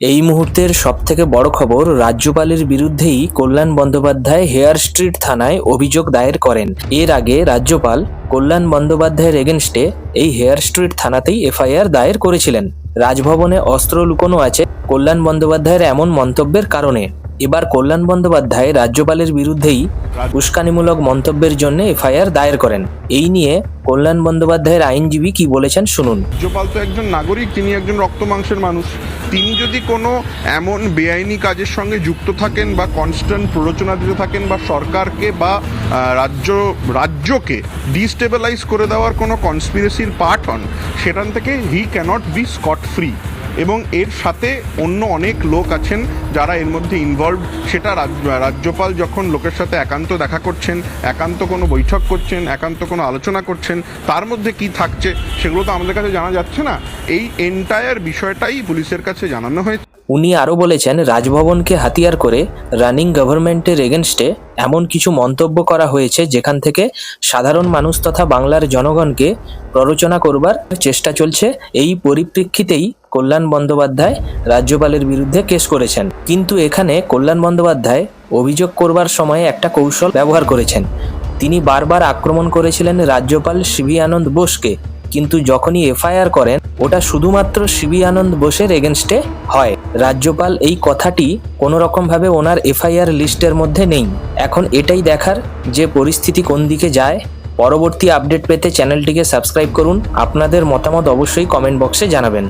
এই মুহূর্তের সবথেকে বড় খবর, রাজ্যপালের বিরুদ্ধেই কল্যাণ বন্দ্যোপাধ্যায় হেয়ার স্ট্রিট থানায় অভিযোগ দায়ের করেন। এর আগে রাজ্যপাল কল্যাণ বন্দ্যোপাধ্যায়ের এগেনস্টে এই হেয়ার স্ট্রিট থানাতেই এফআইআর দায়ের করেছিলেন। রাজভবনে অস্ত্র লুকোনো আছে কল্যাণ বন্দ্যোপাধ্যায়ের এমন মন্তব্যের কারণে। এবার কল্যাণ বন্দ্যোপাধ্যায় রাজ্যপালের বিরুদ্ধেই উস্কানিমূলক মন্তব্যের জন্য এফআইআর দায়ের করেন। এই নিয়ে কল্যাণ বন্দ্যোপাধ্যায়ের আইনজীবী কি বলেছেন শুনুন। রাজ্যপাল তো একজন নাগরিক, তিনি একজন রক্ত মাংসের মানুষ। তিনি যদি কোনো এমন বেআইনি কাজের সঙ্গে যুক্ত থাকেন বা কনস্ট্যান্ট প্ররোচনা দিতে থাকেন বা সরকারকে বা রাজ্য, রাজ্যকে ডিস্টেবিলাইজ করে দেওয়ার কোনো কনস্পিরেসির পার্ট হন, সেখান থেকে he cannot be scot free এবং এর সাথে অন্য অনেক লোক আছেন যারা এর মধ্যে ইনভলভ সেটা রাজ্য রাজ্যপাল যখন লোকের সাথে একান্ত দেখা করছেন, একান্ত কোনো বৈঠক করছেন, একান্ত কোনো আলোচনা করছেন, তার মধ্যে কি থাকছে সেগুলো তো আমাদের কাছে জানা যাচ্ছে না। এই এন্টায়ার বিষয়টাই পুলিশের কাছে জানানো হয়েছে। উনি আরও বলেছেন, রাজভবনকে হাতিয়ার করে রানিং গভর্নমেন্টের এগেনস্টে এমন কিছু মন্তব্য করা হয়েছে যেখান থেকে সাধারণ মানুষ তথা বাংলার জনগণকে প্ররোচনা করবার চেষ্টা চলছে। এই পরিপ্রেক্ষিতেই কল্যাণ বন্দ্যোপাধ্যায় রাজ্যপালের বিরুদ্ধে কেস করেছেন। কিন্তু এখানে কল্যাণ বন্দ্যোপাধ্যায় অভিযোগ করবার সময় একটা কৌশল ব্যবহার করেছেন। তিনি বারবার আক্রমণ করেছিলেন রাজ্যপাল শিবি আনন্দ বোসকে। কিন্তু যখনই এফআইআর করেন, ওটা শুধুমাত্র শিবি আনন্দ বোসের এগেনস্টে হয়। রাজ্যপাল এই কথাটি কোনো রকমভাবে ওনার এফআইআর লিস্টের মধ্যে নেই। এখন এটাই দেখার যে পরিস্থিতি কোন দিকে যায়। পরবর্তী আপডেট পেতে চ্যানেলটিকে সাবস্ক্রাইব করুন। আপনাদের মতামত অবশ্যই কমেন্ট বক্সে জানাবেন।